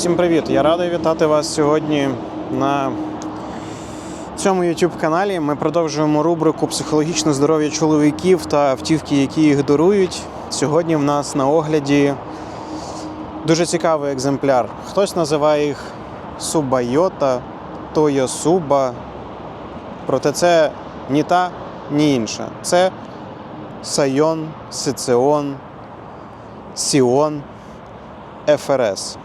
Всім привіт! Я радий вітати вас сьогодні на цьому YouTube каналі. Ми продовжуємо рубрику Психологічне здоров'я чоловіків та автівки, які їх дарують. Сьогодні в нас на огляді дуже цікавий екземпляр. Хтось називає їх Субайота, Тойосуба. Проте це ні та, ні інша. Це Сайон, Сиціон, Сіон, ФРС.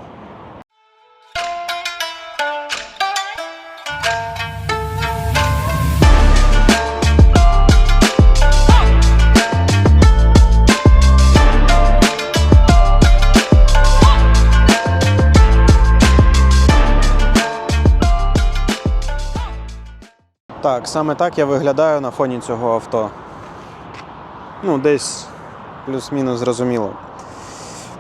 Так, саме так я виглядаю на фоні цього авто. Ну, десь плюс-мінус зрозуміло.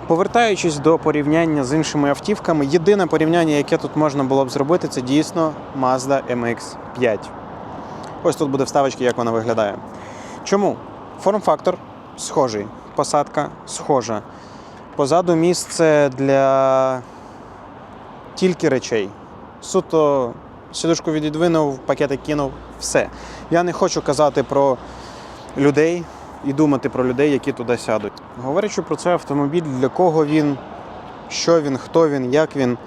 Повертаючись до порівняння з іншими автівками, єдине порівняння, яке тут можна було б зробити, це дійсно Mazda MX5. Ось тут буде вставочки, як вона виглядає. Чому? Форм-фактор схожий, посадка схожа. Позаду місце для тільки речей. Суто сідушку відвинув, пакетик кинув, все. Я не хочу казати про людей і думати про людей, які туди сядуть. Говорячи про цей автомобіль, для кого він, що він, хто він, як він.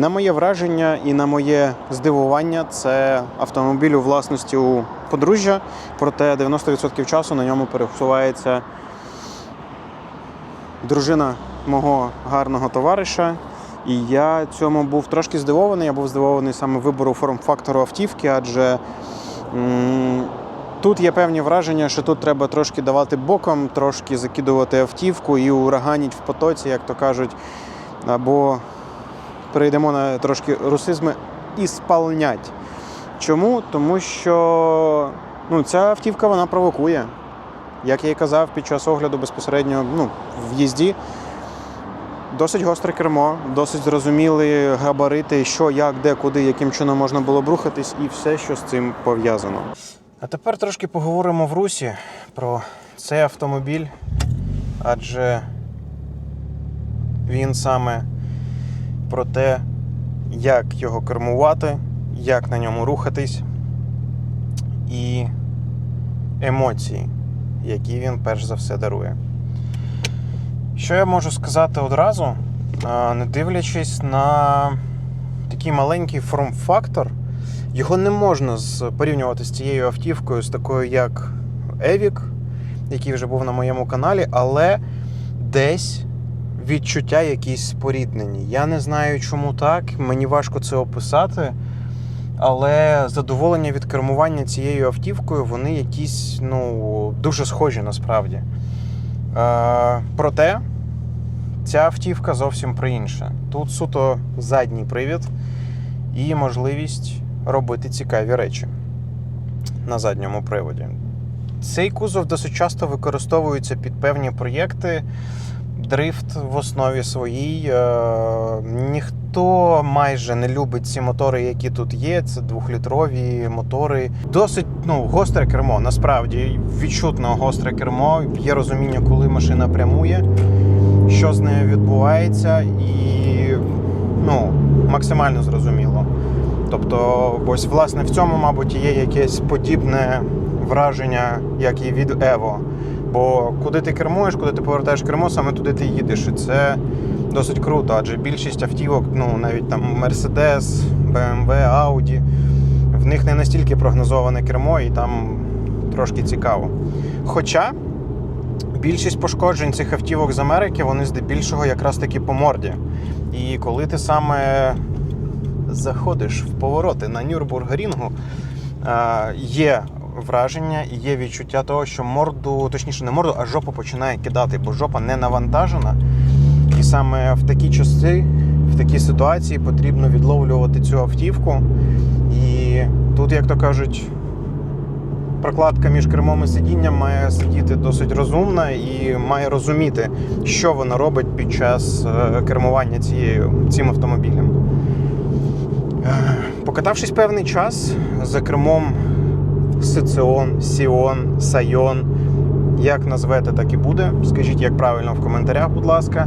На моє враження і на моє здивування, це автомобіль у власності у подружжя, проте 90% часу на ньому пересувається дружина мого гарного товариша. І я цьому був трошки здивований. Я був здивований саме вибору форм-фактору автівки, адже тут є певні враження, що тут треба трошки давати боком, трошки закидувати автівку і ураганіть в потоці, як то кажуть, або перейдемо на трошки русизми і спалнять. Чому? Тому що ну, ця автівка вона провокує. Як я і казав під час огляду безпосередньо ну, в їзді, досить гостре кермо, досить зрозуміли габарити, що, як, де, куди, яким чином можна було б рухатись, і все, що з цим пов'язано. А тепер трошки поговоримо в русі про цей автомобіль, адже він саме про те, як його кермувати, як на ньому рухатись, і емоції, які він перш за все дарує. Що я можу сказати одразу, не дивлячись на такий маленький форм-фактор, його не можна порівнювати з цією автівкою, з такою як Evic, який вже був на моєму каналі, але десь відчуття якісь споріднені. Я не знаю, чому так, мені важко це описати. Але задоволення від кермування цією автівкою, вони якісь ну, дуже схожі насправді. Е, проте ця автівка зовсім про інше. Тут суто задній привід і можливість робити цікаві речі на задньому приводі. Цей кузов досить часто використовується під певні проєкти. Дрифт в основі своїй. Е, ніхто майже не любить ці мотори, які тут є. Це двохлітрові мотори. Досить ну, гостре кермо. Насправді відчутно гостре кермо. Є розуміння, коли машина прямує, що з нею відбувається, і ну, максимально зрозуміло. Тобто, ось власне в цьому, мабуть, є якесь подібне враження, як і від Evo. Бо куди ти кермуєш, куди ти повертаєш кермо, саме туди ти їдеш. І це досить круто, адже більшість автівок, ну навіть там Mercedes, BMW, Audi, в них не настільки прогнозоване кермо, і там трошки цікаво. Хоча більшість пошкоджень цих автівок з Америки, вони здебільшого якраз таки по морді. І коли ти саме заходиш в повороти на Нюрбургрінгу, е, є враження і є відчуття того, що морду, точніше, не морду, а жопу починає кидати, бо жопа не навантажена. І саме в такі часи, в такій ситуації потрібно відловлювати цю автівку. І тут, як то кажуть, прокладка між кермом і сидінням має сидіти досить розумна і має розуміти, що вона робить під час е, кермування цією, цим автомобілем. Е, Покатавшись певний час за кермом Сиціон, Сіон, Сайон. Як назвете, так і буде. Скажіть, як правильно в коментарях, будь ласка.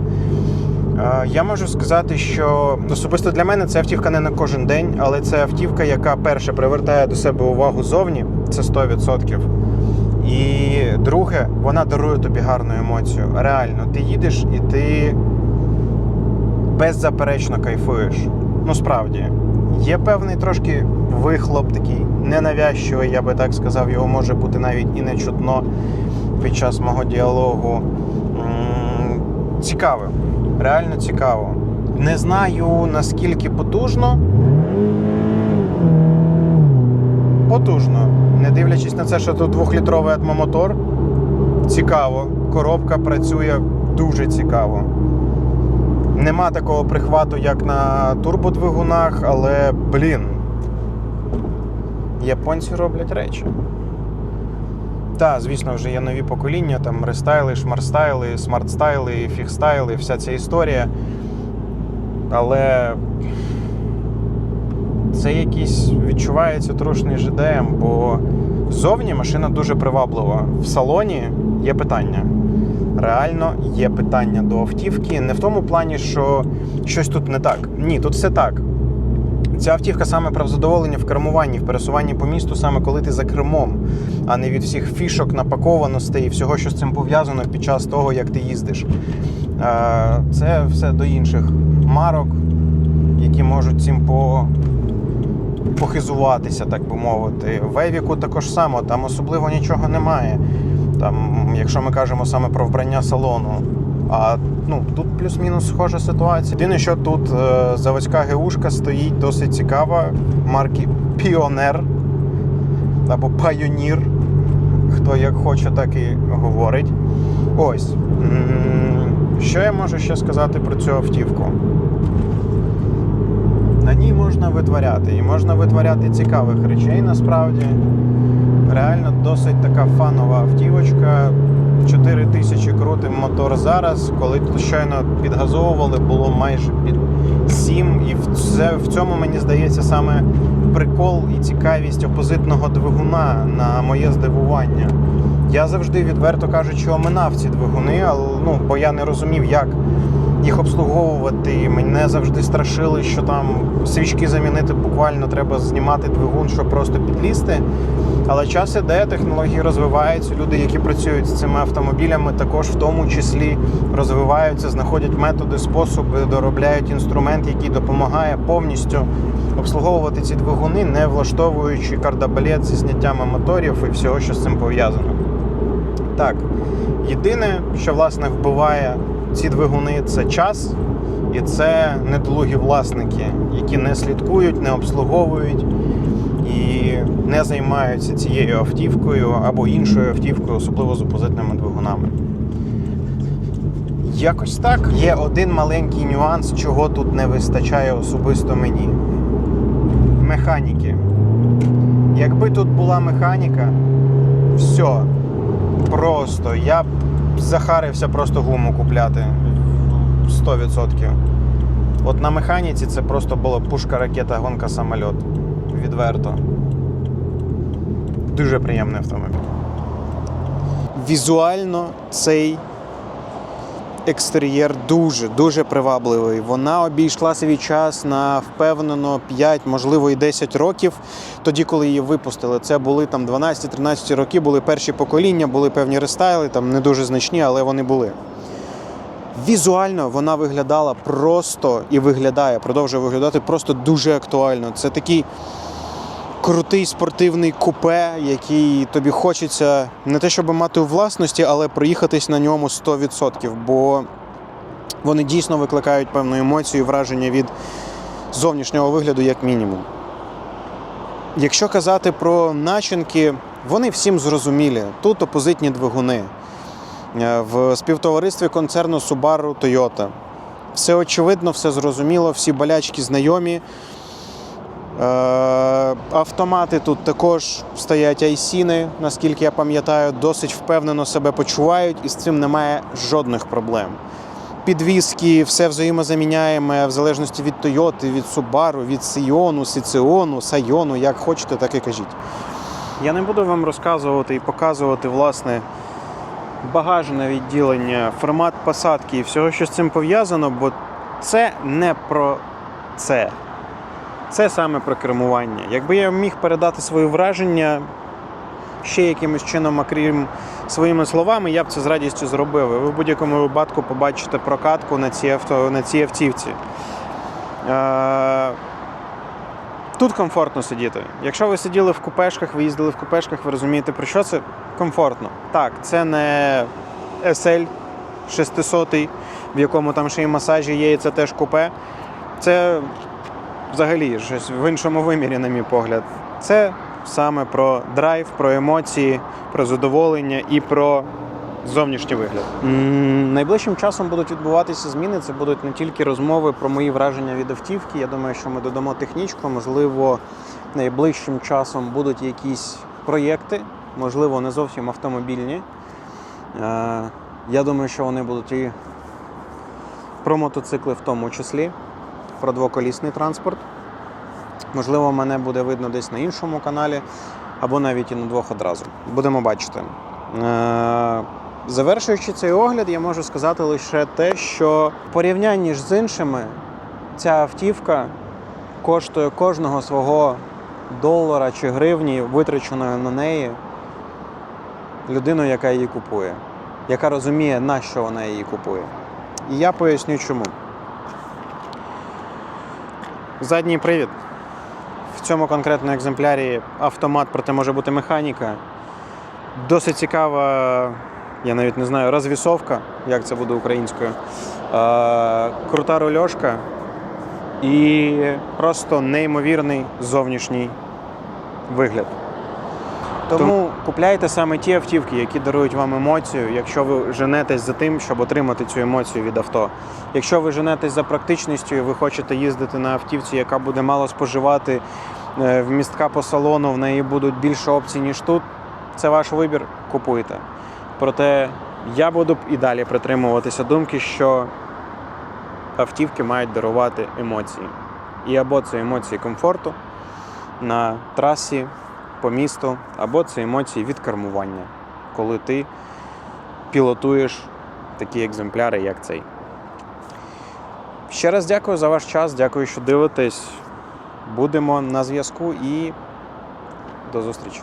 Е, Я можу сказати, що особисто для мене це автівка не на кожен день, але це автівка, яка перше привертає до себе увагу зовні, це 100%. І друге, вона дарує тобі гарну емоцію. Реально, ти їдеш і ти беззаперечно кайфуєш. Ну справді, є певний трошки вихлоп такий ненавязчивий, я би так сказав, його може бути навіть і не чутно під час мого діалогу. М, Цікаво, реально цікаво. Не знаю наскільки потужно. Потужно. Не дивлячись на це, що тут двохлітровий атмомотор. Цікаво. Коробка працює дуже цікаво. Нема такого прихвату, як на турбодвигунах, але, блін. Японці роблять речі. Так, звісно, вже є нові покоління, там рестайли, шмарстайли, смартстайли, фігстайли, вся ця історія. Але це якийсь відчувається трошний ЖДМ, бо зовні машина дуже приваблива. В салоні є питання. Реально є питання до автівки. Не в тому плані, що щось тут не так. Ні, тут все так. Ця автівка саме про задоволення в кермуванні, в пересуванні по місту, саме коли ти за кермом, а не від всіх фішок, напакованостей і всього, що з цим пов'язано під час того, як ти їздиш. Е, Це все до інших марок, які можуть цим по... похизуватися, так би мовити. В Евіку також само, там особливо нічого немає. Там, якщо ми кажемо саме про вбрання салону. А ну, тут плюс-мінус схожа ситуація. Єдине, що тут е, заводська ГУшка стоїть досить цікава, марки Піонер або Пайонір. Хто як хоче, так і говорить. Ось. Що я можу ще сказати про цю автівку? На ній можна витворяти, і можна витворяти цікавих речей насправді. Реально досить така фанова автівочка. 4 тисячі крутим мотор зараз. Коли щойно підгазовували, було майже під 7. І в цьому мені здається саме прикол і цікавість опозитного двигуна на моє здивування. Я завжди, відверто кажучи, оминав ці двигуни, але ну, бо я не розумів, як їх обслуговувати. Мене завжди страшили, що там свічки замінити буквально треба знімати двигун, щоб просто підлізти. Але час іде, технології розвиваються. Люди, які працюють з цими автомобілями, також в тому числі розвиваються, знаходять методи, способи, доробляють інструмент, який допомагає повністю обслуговувати ці двигуни, не влаштовуючи кардабалет зі зняттями моторів і всього, що з цим пов'язано. Так, єдине, що власне вбиває ці двигуни, це час. І це недолугі власники, які не слідкують, не обслуговують і не займаються цією автівкою або іншою автівкою, особливо з опозитними двигунами. Якось так. Є один маленький нюанс, чого тут не вистачає особисто мені. Механіки. Якби тут була механіка, все. Просто я б захарився просто гуму купляти. 100%. От на механіці це просто була пушка, ракета, гонка, самольот. Відверто. Дуже приємний автомобіль. Візуально цей екстер'єр дуже, дуже привабливий. Вона обійшла свій час на впевнено 5, можливо, і 10 років. Тоді, коли її випустили, це були там 12-13 роки, були перші покоління, були певні рестайли, там не дуже значні, але вони були. Візуально вона виглядала просто і виглядає, продовжує виглядати просто дуже актуально. Це такий крутий спортивний купе, який тобі хочеться не те, щоб мати у власності, але проїхатись на ньому 100%, бо вони дійсно викликають певну емоцію і враження від зовнішнього вигляду, як мінімум. Якщо казати про начинки, вони всім зрозумілі. Тут опозитні двигуни. Е, В співтоваристві концерну Subaru Toyota. Все очевидно, все зрозуміло, всі болячки знайомі. Е, Автомати тут також стоять айсіни, наскільки я пам'ятаю, досить впевнено себе почувають, і з цим немає жодних проблем. Підвіски, все взаємозаміняєме в залежності від Toyota, від Subaru, від Сіону, Сіціону, Сайону, як хочете, так і кажіть. Я не буду вам розказувати і показувати, власне, багажне відділення, формат посадки і всього, що з цим пов'язано, бо це не про це. Це саме про кермування. Якби я міг передати свої враження ще якимось чином, окрім своїми словами, я б це з радістю зробив. Ви в будь-якому випадку побачите прокатку на цій, авто, на цій автівці. Е, Тут комфортно сидіти. Якщо ви сиділи в купешках, ви їздили в купешках, ви розумієте, про що це комфортно. Так, це не SL 600, в якому там ще й масажі є, і це теж купе. Це взагалі щось в іншому вимірі, на мій погляд. Це саме про драйв, про емоції, про задоволення і про зовнішній вигляд. Найближчим часом будуть відбуватися зміни. Це будуть не тільки розмови про мої враження від автівки. Я думаю, що ми додамо технічку. Можливо, найближчим часом будуть якісь проєкти, можливо, не зовсім автомобільні. Е, Я думаю, що вони будуть і про мотоцикли в тому числі, про двоколісний транспорт. Можливо, мене буде видно десь на іншому каналі, або навіть і на двох одразу. Будемо бачити. Е, Завершуючи цей огляд, я можу сказати лише те, що в порівнянні з іншими, ця автівка коштує кожного свого долара чи гривні, витраченої на неї, людину, яка її купує, яка розуміє, на що вона її купує. І я поясню чому. Задній привід. В цьому конкретному екземплярі автомат, проте може бути механіка. Досить цікава, я навіть не знаю, розвісовка, як це буде українською. Крута рульошка і просто неймовірний зовнішній вигляд. Тому купляйте саме ті автівки, які дарують вам емоцію, якщо ви женетесь за тим, щоб отримати цю емоцію від авто. Якщо ви женетесь за практичністю і ви хочете їздити на автівці, яка буде мало споживати е, вмістка по салону, в неї будуть більше опцій, ніж тут, це ваш вибір, купуйте. Проте я буду і далі притримуватися думки, що автівки мають дарувати емоції. І або це емоції комфорту на трасі, по місту, або це емоції від кермування, коли ти пілотуєш такі екземпляри, як цей. Ще раз дякую за ваш час, дякую, що дивитесь. Будемо на зв'язку і до зустрічі.